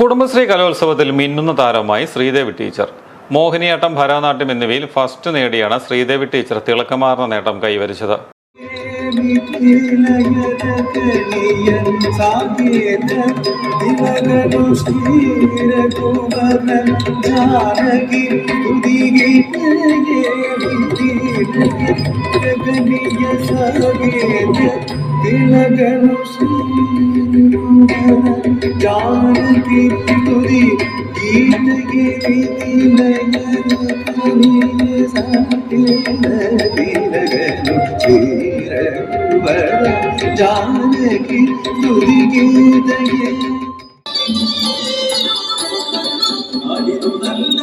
കുടുംബശ്രീ കലോത്സവത്തിൽ മിന്നുന്ന താരമായി ശ്രീദേവി ടീച്ചർ. മോഹിനിയാട്ടം ഭരതനാട്യം എന്നിവയിൽ ഫസ്റ്റ് നേടിയാണ് ശ്രീദേവി ടീച്ചർ തിളക്കമാർന്ന നേട്ടം കൈവരിച്ചത്. ജാനകി തുതി ജാനകി തുതി ഗീതയെ ആടിതു നല്ല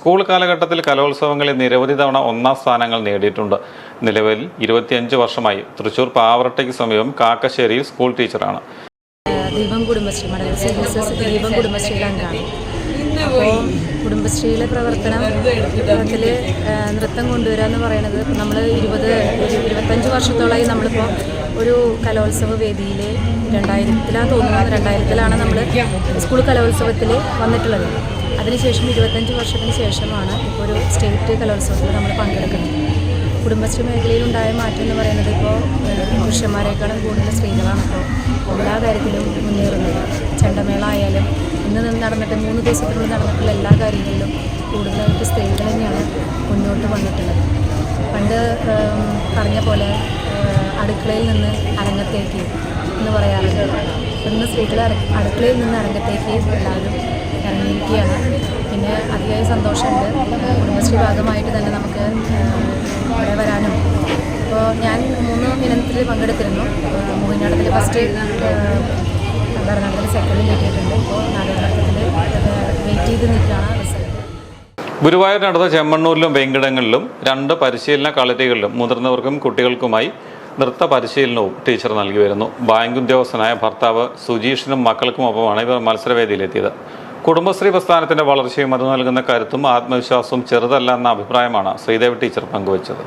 സ്കൂൾ കാലഘട്ടത്തിൽ കലോത്സവങ്ങളിൽ നിരവധി തവണ ഒന്നാം സ്ഥാനങ്ങൾ നേടിയിട്ടുണ്ട്. നിലവിൽ ഇരുപത്തിയഞ്ച് വർഷമായി തൃശൂർ പാവറട്ടയ്ക്ക് സമീപം കാക്കശ്ശേരിയിൽ സ്കൂൾ ടീച്ചറാണ്. ദീപം കുടുംബശ്രീ ദീപം അപ്പോൾ കുടുംബശ്രീയിലെ പ്രവർത്തനം അതിൽ നൃത്തം കൊണ്ടുവരിക എന്ന് പറയുന്നത് നമ്മൾ ഇരുപത് ഇരുപത്തഞ്ച് വർഷത്തോളമായി നമ്മളിപ്പോൾ ഒരു കലോത്സവ വേദിയിൽ രണ്ടായിരത്തിലാണ് തോന്നുന്നത് രണ്ടായിരത്തിലാണ് നമ്മൾ സ്കൂൾ കലോത്സവത്തിൽ വന്നിട്ടുള്ളത്. അതിനുശേഷം ഇരുപത്തഞ്ച് വർഷത്തിന് ശേഷമാണ് ഇപ്പോൾ ഒരു സ്റ്റേറ്റ് കലോത്സവത്തിൽ നമ്മൾ പങ്കെടുക്കുന്നത്. കുടുംബശ്രീ മേഖലയിലുണ്ടായ മാറ്റം എന്ന് പറയുന്നത് ഇപ്പോൾ പുരുഷന്മാരെക്കാളും കൂടുതൽ സ്ത്രീകളാണ് ഇപ്പോൾ എല്ലാ കാര്യത്തിലും മുന്നേറുന്നത്. ചെണ്ടമേള ആയാലും നടന്നിട്ട് മൂന്ന് ദിവസത്തിനുള്ളിൽ നടന്നിട്ടുള്ള എല്ലാ കാര്യങ്ങളിലും കൂടുതലായിട്ട് സ്ത്രീകൾ തന്നെയാണ് മുന്നോട്ട് വന്നിട്ടുള്ളത്. പണ്ട് പറഞ്ഞ പോലെ അടുക്കളയിൽ നിന്ന് അരങ്ങത്തേക്ക് എന്ന് പറയാറുണ്ട്. ഇന്ന് സ്ത്രീകൾ അടുക്കളയിൽ നിന്ന് അരങ്ങത്തേക്ക് എല്ലാവരും ഇറങ്ങിയിരിക്കുകയാണ്. പിന്നെ അതിയായ സന്തോഷമുണ്ട്. കുടുംബശ്രീ ഭാഗമായിട്ട് തന്നെ നമുക്ക് ഇവിടെ വരാനും. ഇപ്പോൾ ഞാൻ മൂന്ന് ഇനത്തിൽ പങ്കെടുത്തിരുന്നു. ഏഹ്, മോഹിനിയാട്ടത്തിൽ ഫസ്റ്റ് ഭരണത്തിൽ സെക്കൻഡ് കിട്ടിയിട്ടുണ്ട് ഇപ്പോൾ നാടകത്തിൽ ഗുരുവായൂർ നടന്ന ചെമ്മണ്ണൂരിലും വെങ്കിടങ്ങളിലും രണ്ട് പരിശീലന കളരികളിലും മുതിർന്നവർക്കും കുട്ടികൾക്കുമായി നൃത്ത പരിശീലനവും ടീച്ചർ നൽകി വരുന്നു. ബാങ്ക് ഉദ്യോഗസ്ഥനായ ഭർത്താവ് സുജീഷിനും മക്കൾക്കുമൊപ്പമാണ് ഇവർ മത്സരവേദിയിലെത്തിയത്. കുടുംബശ്രീ പ്രസ്ഥാനത്തിന്റെ വളർച്ചയും അത് നൽകുന്ന കരുത്തും ആത്മവിശ്വാസവും ചെറുതല്ല എന്ന അഭിപ്രായമാണ് ശ്രീദേവി ടീച്ചർ പങ്കുവച്ചത്.